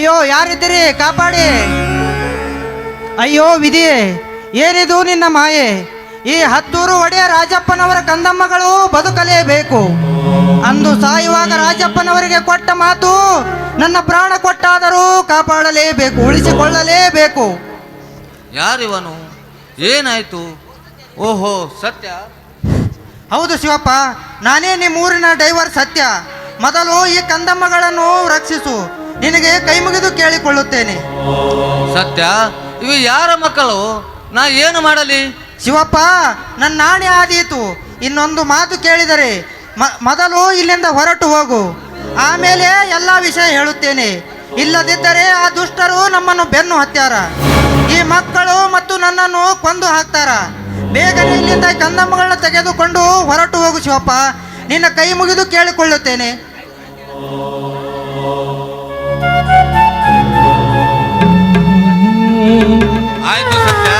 ಅಯ್ಯೋ ಯಾರಿದ್ದೀರಿ? ಕಾಪಾಡಿ. ಅಯ್ಯೋ ವಿಧಿ ಏನಿದು ನಿನ್ನ ಮಾಯೆ? ಈ ಹತ್ತೂರು ಒಡೆಯ ರಾಜಪ್ಪನವರ ಕಂದಮ್ಮಗಳು ಬದುಕಲೇಬೇಕು. ಅಂದು ಸಾಯುವಾಗ ರಾಜಪ್ಪನವರಿಗೆ ಕೊಟ್ಟ ಮಾತು ನನ್ನ ಪ್ರಾಣ ಕೊಟ್ಟಾದರೂ ಕಾಪಾಡಲೇಬೇಕು ಉಳಿಸಿಕೊಳ್ಳಲೇಬೇಕು. ಯಾರಿವನು? ಏನಾಯ್ತು? ಓಹೋ ಸತ್ಯ. ಹೌದು ಶಿವಪ್ಪ ನಾನೇ ನಿಮ್ಮೂರಿನ ಡ್ರೈವರ್ ಸತ್ಯ. ಮೊದಲು ಈ ಕಂದಮ್ಮಗಳನ್ನು ರಕ್ಷಿಸು. ನಿನಗೆ ಕೈ ಮುಗಿದು ಕೇಳಿಕೊಳ್ಳುತ್ತೇನೆ. ಸತ್ಯ? ಇವು ಯಾರ ಮಕ್ಕಳು? ನಾ ಏನು ಮಾಡಲಿ? ಶಿವಪ್ಪ ನನ್ನ ನಾಣೆ ಆದೀತು. ಇನ್ನೊಂದು ಮಾತು ಕೇಳಿದರೆ ಮೊದಲು ಇಲ್ಲಿಂದ ಹೊರಟು ಹೋಗು. ಆಮೇಲೆ ಎಲ್ಲ ವಿಷಯ ಹೇಳುತ್ತೇನೆ. ಇಲ್ಲದಿದ್ದರೆ ಆ ದುಷ್ಟರು ನಮ್ಮನ್ನು ಬೆನ್ನು ಹತ್ಯಾರ. ಈ ಮಕ್ಕಳು ಮತ್ತು ನನ್ನನ್ನು ಕೊಂದು ಹಾಕ್ತಾರ. ಬೇಗನೆ ಇಲ್ಲಿಂದ ಕಂದಮ್ಮಗಳನ್ನ ತೆಗೆದುಕೊಂಡು ಹೊರಟು ಹೋಗು ಶಿವಪ್ಪ. ನಿನ್ನ ಕೈ ಮುಗಿದು ಕೇಳಿಕೊಳ್ಳುತ್ತೇನೆ. ಆಯ್ತು ಸತ್ಯ.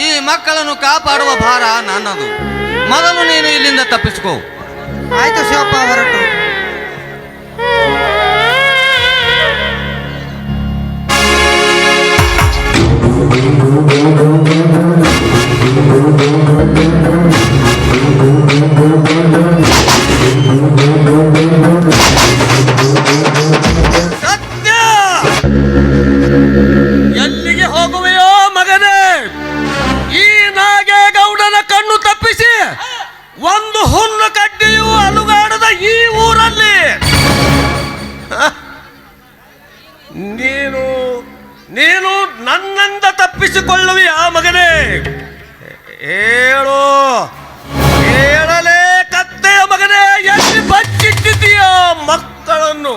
ಈ ಮಕ್ಕಳನ್ನು ಕಾಪಾಡುವ ಭಾರ ನನ್ನದು. ಮೊದಲು ನೀನು ಇಲ್ಲಿಂದ ತಪ್ಪಿಸ್ಕೋ. ಆಯ್ತು ಶಿವಪ್ಪ ಹೊರಟು. ಒಂದು ಹುಲ್ಲು ಕಡ್ಡಿಯು ಅಲುಗಾಡದ ಈ ಊರಲ್ಲಿ. ನೀನು ನೀನು ನೀನು ನನ್ನಿಂದ ಆ ಮಗನೇ. ಹೇಳು ಹೇಳಲೇ ಕತ್ತೆಯ ಮಗನೇ, ಎಲ್ಲಿ ಬಚ್ಚಿಟ್ಟಿದ್ದೀಯ ಮಕ್ಕಳನ್ನು?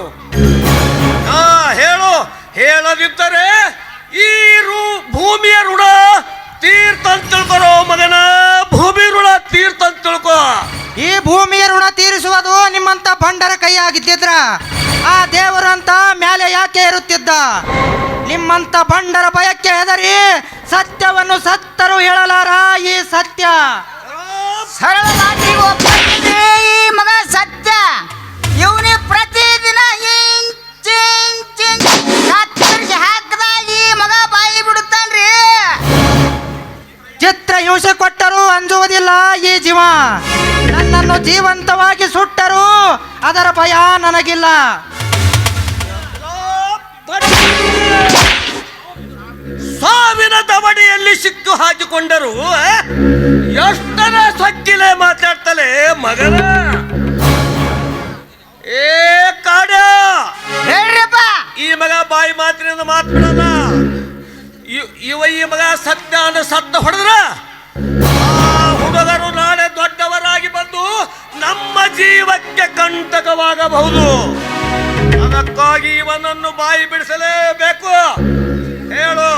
ಆ ದೇವರಂತ ಮೇಲೆ ಯಾಕೆ ಇರುತ್ತಿದ್ದ? ನಿಮ್ಮಂತ ಬಂಡರ ಭಯಕ್ಕೆ ಹೆದರಿ ಸತ್ಯವನ್ನು ಸತ್ತರು ಹೇಳಲಾರ ಈ ಸತ್ಯ? ಸರಳವಾಗಿ ಈ ಮಗ ಸತ್ಯ. ಇವನಿ ಪ್ರತಿದಿನ ಇಂಚ್ ಇಂಚ್ ಇಂಚ್ ಕತ್ತರಿಸಿ ಹಾಕದಾಗ ಈ ಮಗ ಬಾಯಿ ಬಿಡುತ್ತಾನ್ರಿ. ಚಿತ್ರ ಹಿಂಸೆ ಕೊಟ್ಟರು ಅಂಜುವುದಿಲ್ಲ ಈ ಜೀವ. ನನ್ನನ್ನು ಜೀವಂತವಾಗಿ ಸುಟ್ಟರೂ ಅದರ ಭಯ ನನಗಿಲ್ಲ. ಸಾವಿನ ದವಡಿಯಲ್ಲಿ ಸಿಕ್ಕು ಹಾಕಿಕೊಂಡರು ಎಷ್ಟನ ಎಷ್ಟರ ಸಕ್ಕಿಲೆ ಮಾತಾಡ್ತಲೇ ಮಗನ? ಏ ಕಾಡ! ಈ ಮಗ ಬಾಯಿ ಮಾತಿನಿಂದ ಮಾತಾಡಲ್ಲ ಇವ್- ಇವ ಈ ಮಗ ಸತ್ಯ ಅಂದ್ರೆ ಸತ್ತ ಹೊಡೆದ್ರ? ಜೀವಕ್ಕೆ ಕಂಟಕವಾಗಬಹುದು. ಅದಕ್ಕಾಗಿ ಇವನನ್ನು ಬಾಯಿ ಬಿಡಿಸಲೇಬೇಕು. ಹೇಳು.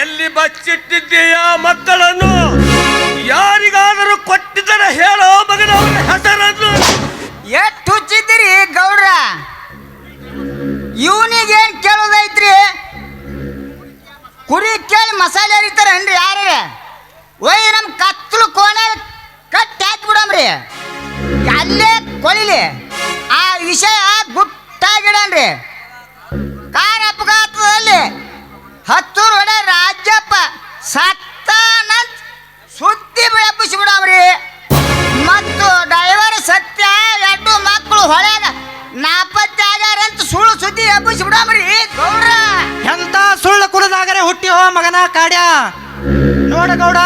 ಎಲ್ಲಿ ಬಚ್ಚಿಟ್ಟಿದ್ದೀಯಾ ಮಕ್ಕಳನ್ನು? ಯಾರಿಗಾದರೂ ಕೊಟ್ಟಿದ್ದರೆ ಹೇಳೋ ಮಗನ ಅವನ ಹೆಸರನ್ನು. ಎಷ್ಟು ಹುಚ್ಚಿದ್ದೀರಿ ಗೌಡ್ರ? ಇವನಿಗೇನ್ ಕೇಳೋದೈತ್ರಿ? ಕುರಿ ಕೇಳಿ ಮಸಾಲೆ ಹರಿತಾರನ್ರಿ ಯಾರೇ? ಒಯ್, ನಮ್ ಕತ್ಲು ಕೋಣೆ ಕಟ್ಟಿ ಅಲ್ಲೇ ಕೊಳಿಲಿ ಆ ವಿಷಯ ಗುಟ್ಟಾಗಿಡನ್ರಿ ಕಾರ್ ಅಪಘಾತದಲ್ಲಿ ಹತ್ತು ಹೊಡೆ ರಾಜ್ಯಪ್ಪ ಸತ್ತಾನಂತ ಸುದ್ದಿ ಬಿಡಮ್ರಿ ಮತ್ತು ಡ್ರೈವರ್ ಸತ್ಯ ಎರಡು ಮಕ್ಕಳು ಹೊಳೆಗ ನಾಪತ್ತೆ ಆಗ್ಯಾರಂತ ಸುಳ್ಳು ಸುದ್ದಿ ಎಬ್ಬಿಸಿ ಬಿಡಮ್ರಿ ಎಂತ ಸುಳ್ಳು ಕುಡಿದಾಗರೆ ಹುಟ್ಟಿ ಹೋ ಮಗನ ಕಾಡ್ಯ. ನೋಡ ಗೌಡ.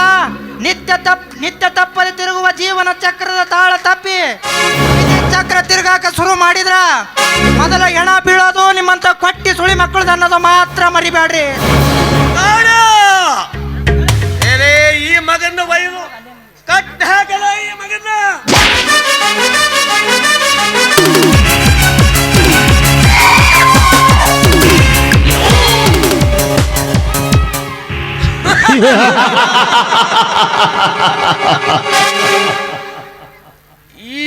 ನಿತ್ಯ ತಪ್ ನಿತ್ಯ ತಪ್ಪದೆ ತಿರುಗುವ ಜೀವನ ಚಕ್ರದ ತಾಳ ತಪ್ಪಿ ಚಕ್ರ ತಿರುಗಾಕ ಶುರು ಮಾಡಿದ್ರ ಮೊದಲ ಹೆಣ ಬೀಳೋದು ನಿಮ್ಮಂತ ಕೊಟ್ಟಿ ಸುಳಿ ಮಕ್ಕಳು ಅನ್ನೋದು ಮಾತ್ರ ಮರಿಬೇಡ್ರಿ ಈ ಮಗನ ಕಟ್ಟ ಈ ಮಗನ ಈ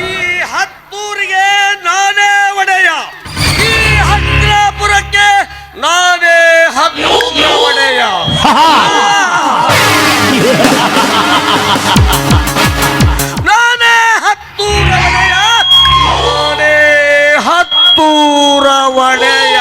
ಈ ಹತ್ತೂರಿಗೆ ನಾನೇ ಒಡೆಯ. ಈ ಹತ್ತಿರಪುರಕ್ಕೆ ನಾನೇ ಹತ್ತು ಒಡೆಯ. ನಾನೇ ಹತ್ತೂರ ಒಡೆಯ. ನಾನೇ ಒಡೆಯ.